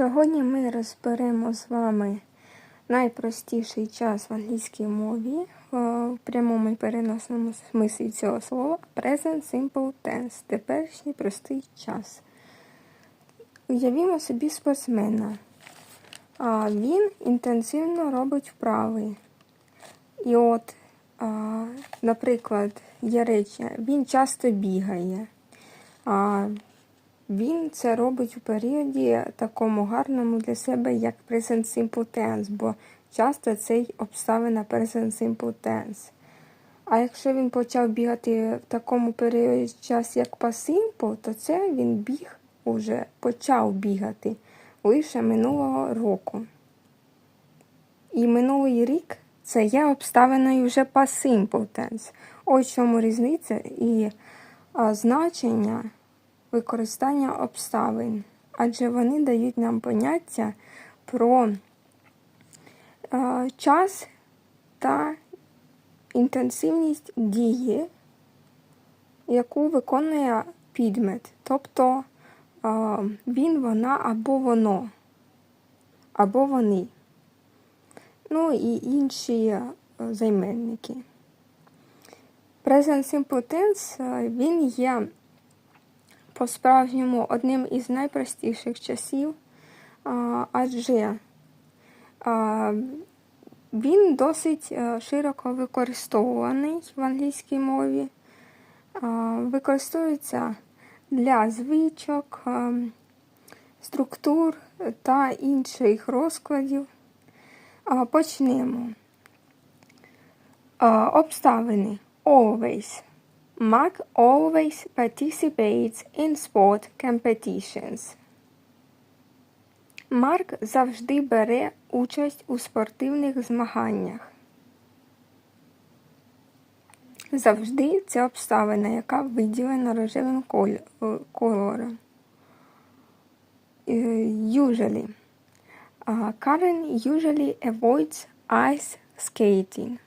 Сьогодні ми розберемо з вами найпростіший час в англійській мові е, в прямому і переносному смислі цього слова Present Simple Tense теперішній простий час. Уявімо собі спортсмена. А, Він інтенсивно робить вправи. І от, наприклад, є речі, він часто бігає. Він це робить у періоді такому гарному для себе, як Present Simple Tense, бо часто цей обставина Present Simple Tense. А якщо він почав бігати в такому періоді час, як Past Simple, то це він біг уже почав бігати лише минулого року. І минулий рік це є обставиною вже Past Simple Tense. Ось чому різниця і а, значення використання обставин, адже вони дають нам поняття про е, час та інтенсивність дії, яку виконує підмет. Тобто е, він, вона або воно, або вони. Ну і інші е, займенники. Present Simple Tense, е, він є по-справжньому одним із найпростіших часів, адже він досить е, широко використовуваний в англійській мові, використовується для звичок, структур та інших розкладів. Почнемо. Обставини always. Mark always participates in sport competitions. Марк завжди бере участь у спортивних змаганнях. Завжди це обставина, яка виділена рожевим кольором. Usually. Karen usually avoids ice skating.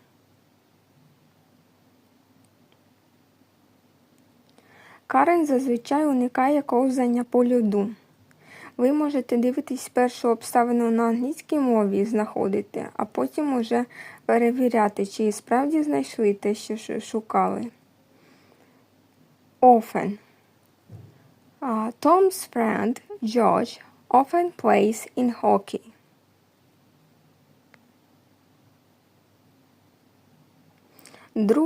Карен зазвичай уникає ковзання по льоду. Ви можете дивитись першу обставину на англійській мові і знаходити, а потім уже перевіряти, чи справді знайшли те, що шукали. Often. Uh, Tom's friend George often plays in hockey. Друг